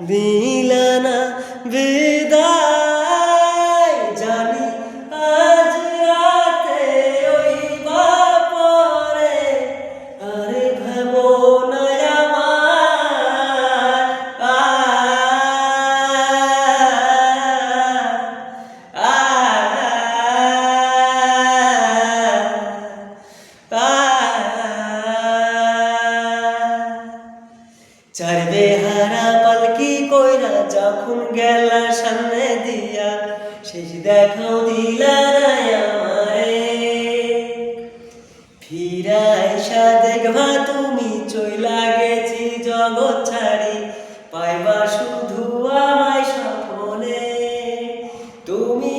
വീലന വേദാ চারবে হারা পালকি কইরা যখন গেলা সামনে দিয়া, শেষ দেখাও দিলা না আমারে। ফিরাইসা দেখবা তুমি চইলা গেছি জগৎ ছাড়ি, পাইবা শুধু আমায় স্বপ্নে। তুমি